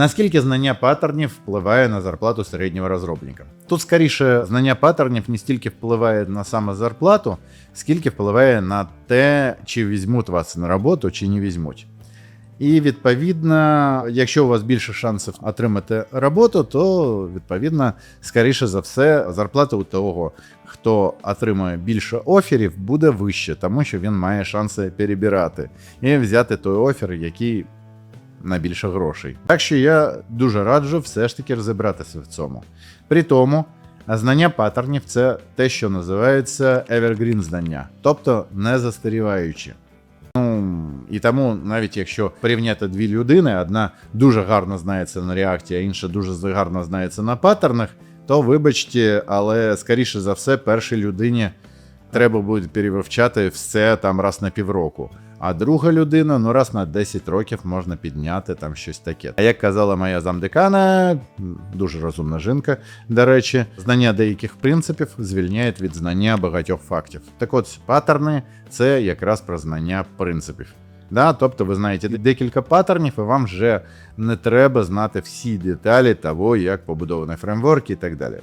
Наскільки знання паттернів впливає на зарплату середнього розробника? Тут скоріше знання паттернів не стільки впливає на саме зарплату, скільки впливає на те, чи візьмуть вас на роботу, чи не візьмуть. І відповідно, якщо у вас більше шансів отримати роботу, то відповідно, скоріше за все, зарплата у того, хто отримує більше оферів, буде вище, тому що він має шанси перебирати і взяти той офер, який на більше грошей. Так що я дуже раджу все ж таки розібратися в цьому. При тому, знання паттернів це те, що називається evergreen знання, тобто не застаріваючі. Ну, і тому, навіть якщо порівняти дві людини, одна дуже гарно знається на реакті, а інша дуже гарно знається на паттернах, то вибачте, але скоріше за все, першій людині треба буде перевивчати все там раз на півроку. А друга людина, ну раз на 10 років можна підняти там щось таке. А як казала моя замдекана, дуже розумна жінка, до речі, знання деяких принципів звільняє від знання багатьох фактів. Так от, паттерни це якраз про знання принципів. Да, тобто ви знаєте декілька паттернів, і вам вже не треба знати всі деталі того, як побудований фреймворк і так далі.